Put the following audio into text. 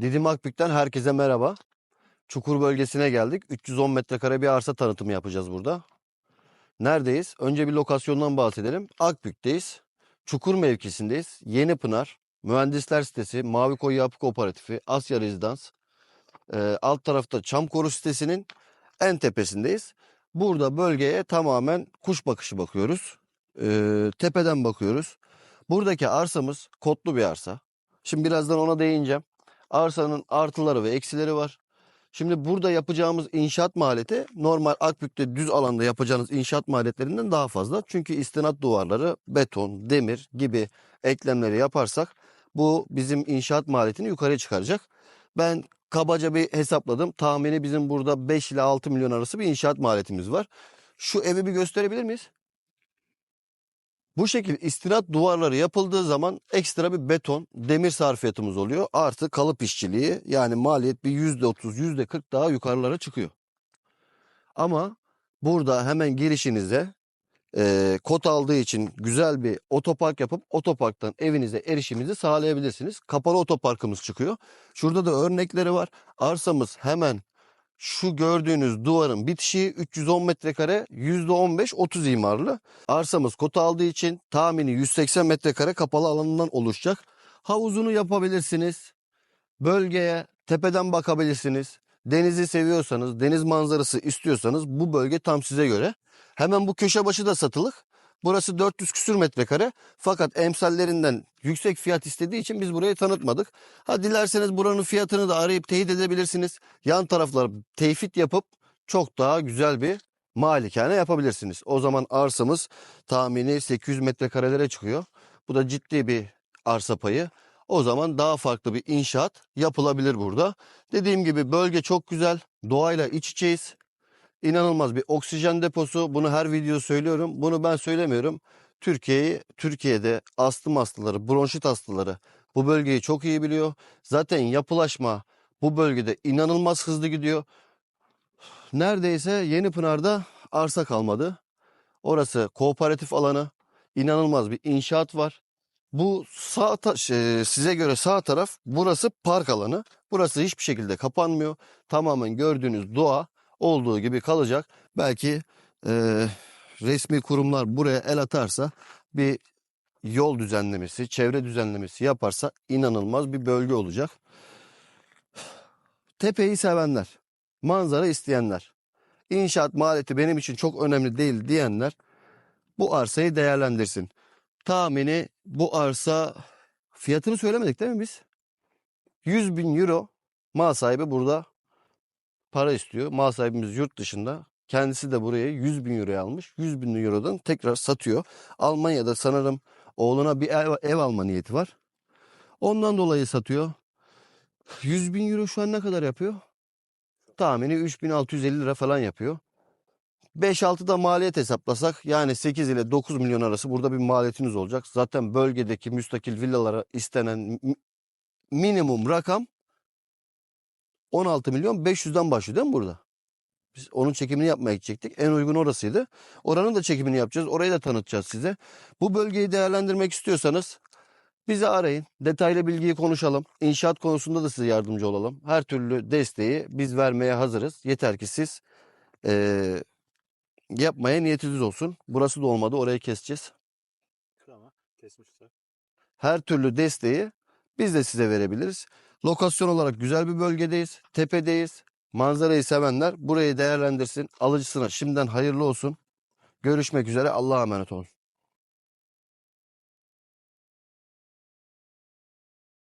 Didim Akbük'ten herkese merhaba. Çukur bölgesine geldik. 310 metrekare bir arsa tanıtımı yapacağız burada. Neredeyiz? Önce bir lokasyondan bahsedelim. Akbük'teyiz. Çukur mevkisindeyiz. Yeni Pınar, Mühendisler Sitesi, Mavi Koyu Yapı Kooperatifi, Asya Rezidans. Ee, alt tarafta Çamkoru sitesinin en tepesindeyiz. Burada bölgeye tamamen kuş bakışı bakıyoruz. Ee, tepeden bakıyoruz. Buradaki arsamız kotlu bir arsa. Şimdi birazdan ona değineceğim. Arsanın artıları ve eksileri var. Şimdi burada yapacağımız inşaat maliyeti normal Akbük'te düz alanda yapacağınız inşaat maliyetlerinden daha fazla. Çünkü istinat duvarları, beton, demir gibi eklemleri yaparsak bu bizim inşaat maliyetini yukarıya çıkaracak. Ben kabaca bir hesapladım. Tahmini bizim burada 5 ile 6 milyon arası bir inşaat maliyetimiz var. Şu evi bir gösterebilir miyiz? Bu şekilde istinat duvarları yapıldığı zaman ekstra bir beton, demir sarfiyatımız oluyor. Artı kalıp işçiliği yani maliyet bir %30, %40 daha yukarılara çıkıyor. Ama burada hemen girişinize e, kod aldığı için güzel bir otopark yapıp otoparktan evinize erişiminizi sağlayabilirsiniz. Kapalı otoparkımız çıkıyor. Şurada da örnekleri var. Arsamız hemen şu gördüğünüz duvarın bitişi 310 metrekare %15-30 imarlı. Arsamız kota aldığı için tahmini 180 metrekare kapalı alanından oluşacak. Havuzunu yapabilirsiniz. Bölgeye tepeden bakabilirsiniz. Denizi seviyorsanız, deniz manzarası istiyorsanız bu bölge tam size göre. Hemen bu köşe başı da satılık. Burası 400 küsür metrekare. Fakat emsallerinden yüksek fiyat istediği için biz burayı tanıtmadık. Ha dilerseniz buranın fiyatını da arayıp teyit edebilirsiniz. Yan taraflar teyfit yapıp çok daha güzel bir malikane yapabilirsiniz. O zaman arsamız tahmini 800 metrekarelere çıkıyor. Bu da ciddi bir arsa payı. O zaman daha farklı bir inşaat yapılabilir burada. Dediğim gibi bölge çok güzel. Doğayla iç içeyiz. İnanılmaz bir oksijen deposu. Bunu her video söylüyorum. Bunu ben söylemiyorum. Türkiye'yi Türkiye'de astım hastaları, bronşit hastaları bu bölgeyi çok iyi biliyor. Zaten yapılaşma bu bölgede inanılmaz hızlı gidiyor. Neredeyse Yeni Pınar'da arsa kalmadı. Orası kooperatif alanı. İnanılmaz bir inşaat var. Bu sağ ta- şey, size göre sağ taraf burası park alanı. Burası hiçbir şekilde kapanmıyor. Tamamen gördüğünüz doğa olduğu gibi kalacak. Belki eee, resmi kurumlar buraya el atarsa bir yol düzenlemesi, çevre düzenlemesi yaparsa inanılmaz bir bölge olacak. Tepeyi sevenler, manzara isteyenler, inşaat maliyeti benim için çok önemli değil diyenler bu arsayı değerlendirsin. Tahmini bu arsa fiyatını söylemedik değil mi biz? 100 bin euro mal sahibi burada para istiyor. Mal sahibimiz yurt dışında. Kendisi de burayı 100 bin euroya almış. 100 bin eurodan tekrar satıyor. Almanya'da sanırım oğluna bir ev, ev alma niyeti var. Ondan dolayı satıyor. 100 bin euro şu an ne kadar yapıyor? Tahmini 3650 lira falan yapıyor. 5-6 da maliyet hesaplasak yani 8 ile 9 milyon arası burada bir maliyetiniz olacak. Zaten bölgedeki müstakil villalara istenen mi- minimum rakam 16 milyon 500'den başlıyor değil mi burada? Biz onun çekimini yapmaya gidecektik. En uygun orasıydı. Oranın da çekimini yapacağız. Orayı da tanıtacağız size. Bu bölgeyi değerlendirmek istiyorsanız bizi arayın. Detaylı bilgiyi konuşalım. İnşaat konusunda da size yardımcı olalım. Her türlü desteği biz vermeye hazırız. Yeter ki siz eee, yapmaya niyetiniz olsun. Burası da olmadı. Orayı keseceğiz. Her türlü desteği biz de size verebiliriz. Lokasyon olarak güzel bir bölgedeyiz. Tepedeyiz. Manzarayı sevenler burayı değerlendirsin. Alıcısına şimdiden hayırlı olsun. Görüşmek üzere. Allah'a emanet olun.